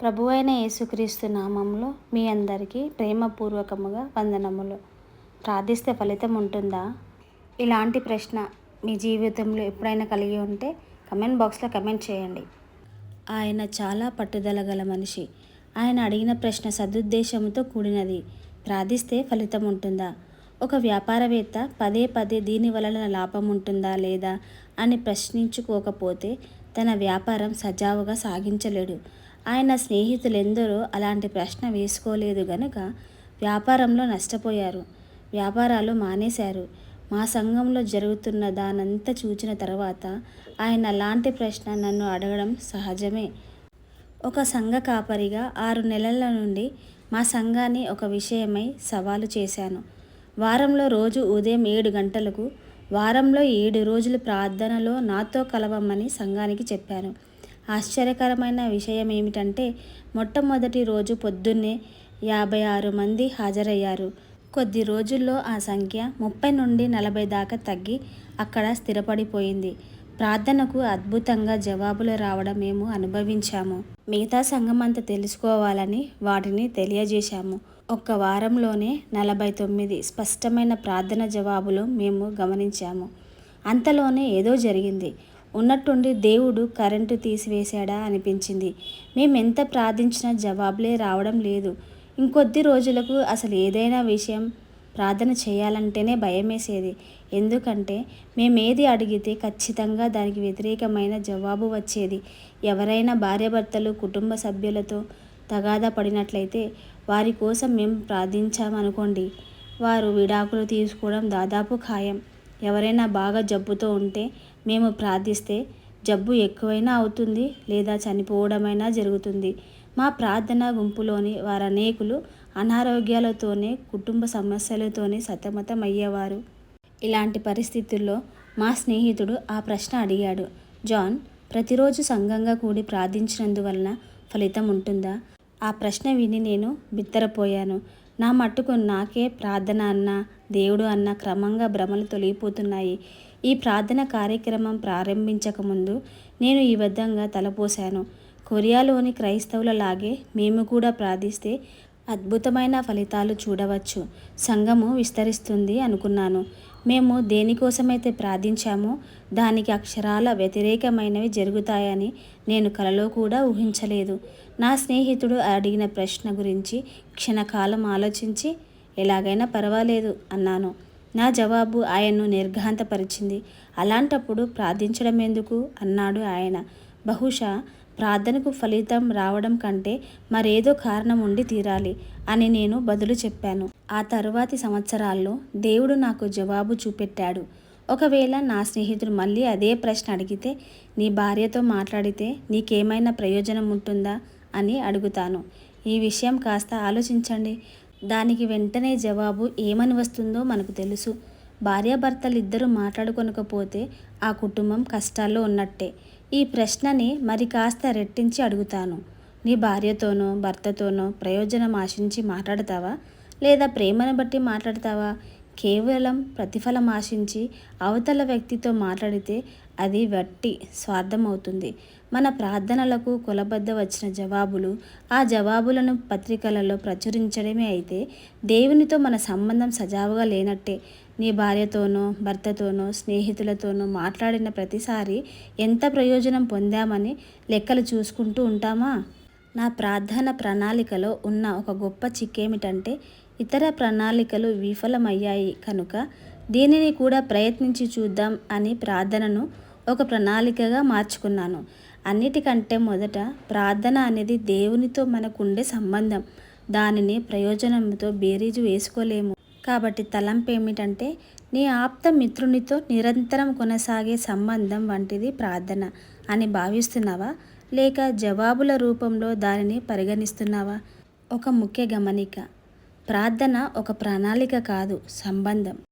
ప్రభువైన యేసుక్రీస్తు నామంలో మీ అందరికీ ప్రేమపూర్వకముగా వందనములు. ప్రార్థిస్తే ఫలితం ఉంటుందా? ఇలాంటి ప్రశ్న మీ జీవితంలో ఎప్పుడైనా కలిగి ఉంటే కమెంట్ బాక్స్లో కమెంట్ చేయండి. ఆయన చాలా పట్టుదల గల మనిషి. ఆయన అడిగిన ప్రశ్న సదుద్దేశంతో కూడినది. ప్రార్థిస్తే ఫలితం ఉంటుందా? ఒక వ్యాపారవేత్త పదే పదే దీని వలన లాభం ఉంటుందా లేదా అని ప్రశ్నించుకోకపోతే తన వ్యాపారం సజావుగా సాగించలేడు. ఆయన స్నేహితులెందరూ అలాంటి ప్రశ్న వేసుకోలేదు గనుక వ్యాపారంలో నష్టపోయారు. వ్యాపారాలు మానేశారు. మా సంఘంలో జరుగుతున్న దానంతా చూచిన తర్వాత ఆయన అలాంటి ప్రశ్న నన్ను అడగడం సహజమే. ఒక సంఘ కాపరిగా ఆరు నెలల నుండి మా సంఘాన్ని ఒక విషయమై సవాలు చేశాను. వారంలో రోజు ఉదయం ఏడు గంటలకు వారంలో ఏడు రోజులు ప్రార్థనలో నాతో కలవమని సంఘానికి చెప్పాను. ఆశ్చర్యకరమైన విషయం ఏమిటంటే మొట్టమొదటి రోజు పొద్దున్నే యాభై ఆరు మంది హాజరయ్యారు. కొద్ది రోజుల్లో ఆ సంఖ్య ముప్పై నుండి నలభై దాకా తగ్గి అక్కడ స్థిరపడిపోయింది. ప్రార్థనకు అద్భుతంగా జవాబులు రావడం మేము అనుభవించాము. మిగతా సంఘం అంతా తెలుసుకోవాలని వాటిని తెలియజేశాము. ఒక్క వారంలోనే నలభై తొమ్మిది స్పష్టమైన ప్రార్థన జవాబులు మేము గమనించాము. అంతలోనే ఏదో జరిగింది. ఉన్నట్టుండి దేవుడు కరెంటు తీసివేశాడా అనిపించింది. మేము ఎంత ప్రార్థించినా జవాబులే రావడం లేదు. ఇంకొద్ది రోజులకు అసలు ఏదైనా విషయం ప్రార్థన చేయాలంటేనే భయమేసేది. ఎందుకంటే మేమేది అడిగితే ఖచ్చితంగా దానికి వ్యతిరేకమైన జవాబు వచ్చేది. ఎవరైనా భార్యాభర్తలు కుటుంబ సభ్యులతో తగాదా పడినట్లయితే వారి కోసం మేము ప్రార్థించామనుకోండి. వారు విడాకులు తీసుకోవడం దాదాపు ఖాయం. ఎవరైనా బాగా జబ్బుతో ఉంటే మేము ప్రార్థిస్తే జబ్బు ఎక్కువైనా అవుతుంది లేదా చనిపోవడమైనా జరుగుతుంది. మా ప్రార్థన గుంపులోని వారనేకులు అనారోగ్యాలతోనే కుటుంబ సమస్యలతోనే సతమతం అయ్యేవారు ఇలాంటి పరిస్థితుల్లో మా స్నేహితుడు ఆ ప్రశ్న అడిగాడు. జాన్ ప్రతిరోజు సంఘంగా కూడి ప్రార్థించినందువలన ఫలితం ఉంటుందా? ఆ ప్రశ్న విని నేను బిత్తరపోయాను. నా మట్టుకు నాకే ప్రార్థన అన్న దేవుడు అన్న క్రమంగా భ్రమలు తొలగిపోతున్నాయి. ఈ ప్రార్థన కార్యక్రమం ప్రారంభించకముందు నేను ఈ విధంగా తలపోశాను. కొరియాలోని క్రైస్తవులలాగే మేము కూడా ప్రార్థిస్తే అద్భుతమైన ఫలితాలు చూడవచ్చు. సంఘము విస్తరిస్తుంది అనుకున్నాను. మేము దేనికోసమైతే ప్రార్థించామో దానికి అక్షరాల వ్యతిరేకమైనవి జరుగుతాయని నేను కలలో కూడా ఊహించలేదు. నా స్నేహితుడు అడిగిన ప్రశ్న గురించి క్షణకాలం ఆలోచించి ఎలాగైనా పర్వాలేదు అన్నాను. నా జవాబు ఆయన్ను నిర్ఘాంతపరిచింది. అలాంటప్పుడు ప్రార్థించడం ఎందుకు అన్నాడు ఆయన. బహుశా ప్రార్థనకు ఫలితం రావడం కంటే మరేదో కారణం ఉండి తీరాలి. అని నేను బదులు చెప్పాను. ఆ తరువాతి సంవత్సరాల్లో దేవుడు నాకు జవాబు చూపెట్టాడు. ఒకవేళ నా స్నేహితుడు మళ్ళీ అదే ప్రశ్న అడిగితే నీ భార్యతో మాట్లాడితే నీకేమైనా ప్రయోజనం ఉంటుందా అని అడుగుతాను. ఈ విషయం కాస్త ఆలోచించండి. దానికి వెంటనే జవాబు ఏమని వస్తుందో మనకు తెలుసు. భార్యాభర్తలిద్దరూ మాట్లాడుకొనకపోతే ఆ కుటుంబం కష్టాల్లో ఉన్నట్టే. ఈ ప్రశ్నని మరి కాస్త రెట్టించి అడుగుతాను. నీ భార్యతోనో భర్తతోనో ప్రయోజనం ఆశించి మాట్లాడతావా? లేదా ప్రేమను బట్టి మాట్లాడతావా? కేవలం ప్రతిఫలం ఆశించి అవతల వ్యక్తితో మాట్లాడితే అది వట్టి స్వార్థం అవుతుంది మన ప్రార్థనలకు కొలబద్ద వచ్చిన జవాబులు ఆ జవాబులను పత్రికలలో ప్రచురించడమే అయితే దేవునితో మన సంబంధం సజావుగా లేనట్టే. నీ భార్యతోనో భర్తతోనో స్నేహితులతోనో మాట్లాడిన ప్రతిసారి ఎంత ప్రయోజనం పొందామని లెక్కలు చూసుకుంటూ ఉంటామా? నా ప్రార్థన ప్రణాళికలో ఉన్న ఒక గొప్ప చిక్కేమిటంటే ఇతర ప్రణాళికలు విఫలమయ్యాయి కనుక దీనిని కూడా ప్రయత్నించి చూద్దాం అని ప్రార్థనను ఒక ప్రణాళికగా మార్చుకున్నాను. అన్నిటికంటే మొదట ప్రార్థన అనేది దేవునితో మనకుండే సంబంధం. దానిని ప్రయోజనంతో బేరీజు వేసుకోలేము. కాబట్టి తలంపు ఏమిటంటే నీ ఆప్త మిత్రునితో నిరంతరం కొనసాగే సంబంధం వంటిది ప్రార్థన అని భావిస్తున్నావా? లేక జవాబుల రూపంలో దానిని పరిగణిస్తున్నావా? ఒక ముఖ్య గమనిక. ప్రార్థన ఒక ప్రణాళిక కాదు సంబంధం.